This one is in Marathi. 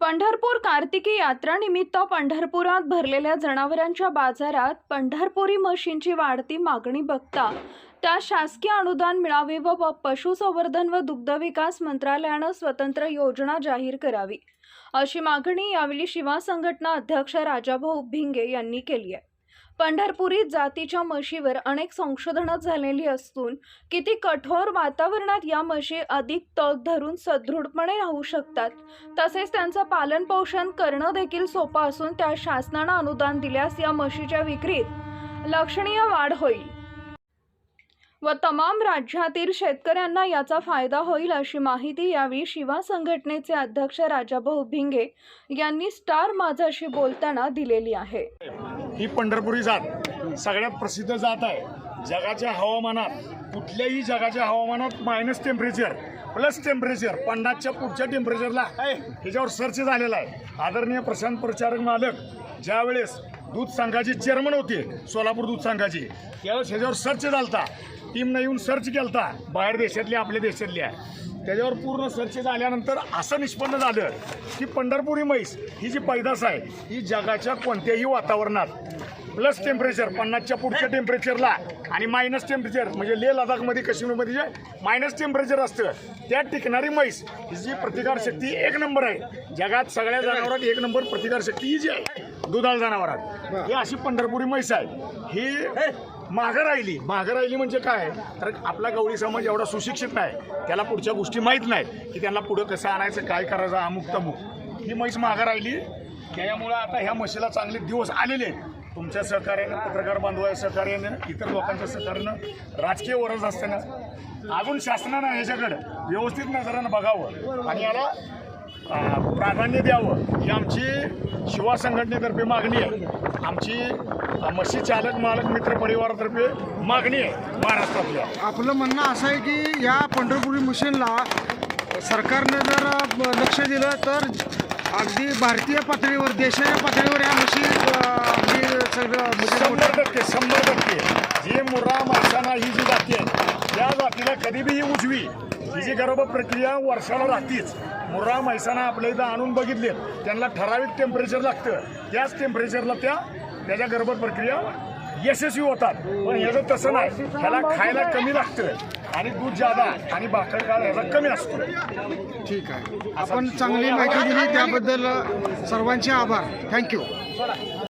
पंढरपूर कार्तिकी यात्रानिमित्त पंढरपुरात भरलेल्या जनावरांच्या बाजारात पंढरपुरी म्हशींची वाढती मागणी बघता त्या शासकीय अनुदान मिळावे व प- पशुसंवर्धन व दुग्धविकास मंत्रालयानं स्वतंत्र योजना जाहीर करावी. अशी मागणी यावेळी शिवा संघटना अध्यक्ष राजाभाऊ भिंगे यांनी केली आहे. पंढरपुरी जातीच्या म्हशीवर अनेक संशोधनं झालेली असून किती कठोर वातावरणात या म्हशी अधिक तग धरून सदृढपणे राहू शकतात तसेच त्यांचं पालन पोषण करणं देखील सोपं असून त्या शासनानं अनुदान दिल्यास या म्हशीच्या विक्रीत लक्षणीय वाढ होईल. व तमाम राज्यातील शेतकऱ्यांना याचा फायदा होईल अशी माहिती यावेळी शिवा संघटनेचे अध्यक्ष राजाभाऊ भिंगे यांनी स्टार माझाशी बोलताना दिलेली आहे. ही पंढरपुरी जात सगळ्यात प्रसिद्ध जात आहे. जगाच्या हवामानात कुठल्याही जगाच्या हवामानात मायनस टेम्परेचर प्लस टेम्परेचर पन्नासच्या पुढच्या टेम्परेचरला आहे. ह्याच्यावर सर्च झालेला आहे. आदरणीय प्रशांत प्रचारक मालक ज्यावेळेस दूध संघाची चेअरमन होते सोलापूर दूध संघाची त्यावेळेस ह्याच्यावर सर्च झालता. टीमनं येऊन सर्च केलता. बाहेर देशातल्या आपल्या देशातल्या त्याच्यावर पूर्ण सर्च झाल्यानंतर असं निष्पन्न झालं की पंढरपुरी म्हैस ही जी पैदास आहे ही जगाच्या कोणत्याही वातावरणात प्लस टेम्परेचर पन्नासच्या पुढच्या टेम्परेचरला आणि मायनस टेम्परेचर म्हणजे लेह लडाखमध्ये काश्मीरमध्ये जे मायनस टेम्परेचर असतं त्या टिकणारी म्हैस ही जी प्रतिकारशक्ती एक नंबर आहे. जगात सगळ्या जनावरात एक नंबर प्रतिकारशक्ती ही जी आहे. दुधाळ जनावरात. ही अशी पंढरपुरी म्हैस आहे. ही मागं राहिली. मागं राहिली म्हणजे काय? तर आपला गवळी समाज एवढा सुशिक्षित नाही. त्याला पुढच्या गोष्टी माहीत नाहीत की त्यांना पुढं कसं आणायचं काय करायचं अमुक तमुक. ही म्हैस मागं राहिली. त्यामुळं आता ह्या म्हशीला चांगले दिवस आलेले आहेत. तुमच्या सहकार्यानं पत्रकार बांधवाच्या सहकार्यानं इतर लोकांच्या सहकार्यानं राजकीय वरज असताना. अजून शासनानं ह्याच्याकडं व्यवस्थित नजरानं बघावं. आणि याला प्राधान्य द्यावं ही आमची शिवा संघटनेतर्फे मागणी आहे. आमची अं, म्हशी चालक मालक मित्र परिवारातर्फे मागणी आहे महाराष्ट्रातल्या आपलं म्हणणं असं आहे की या पंढरपुरी मिशनला सरकारनं जर लक्ष दिलं तर अगदी भारतीय पातळीवर देशाच्या पातळीवर या म्हणजे शंभर टक्के शंभर टक्के. जी मुर्रा माणसाना ही जी जाती आहे त्या जातीला कधी बी ही उजवी. ही जी गर्भ प्रक्रिया वर्षाला राहतीच मुर्रा म्हैसाना आपल्या इथं आणून बघितले त्यांना ठराविक टेम्परेचर लागतं. त्याच टेम्परेचरला त्या त्याच्या गर्भ प्रक्रिया यशस्वी होतात. पण याचं तसं नाही. ह्याला खायला कमी लागतं. आणि दूध जादा आणि भाकर काळ ह्याचा कमी असतो. ठीक आहे. आपण चांगली माहिती दिली. त्याबद्दल सर्वांचे आभार. थँक्यू.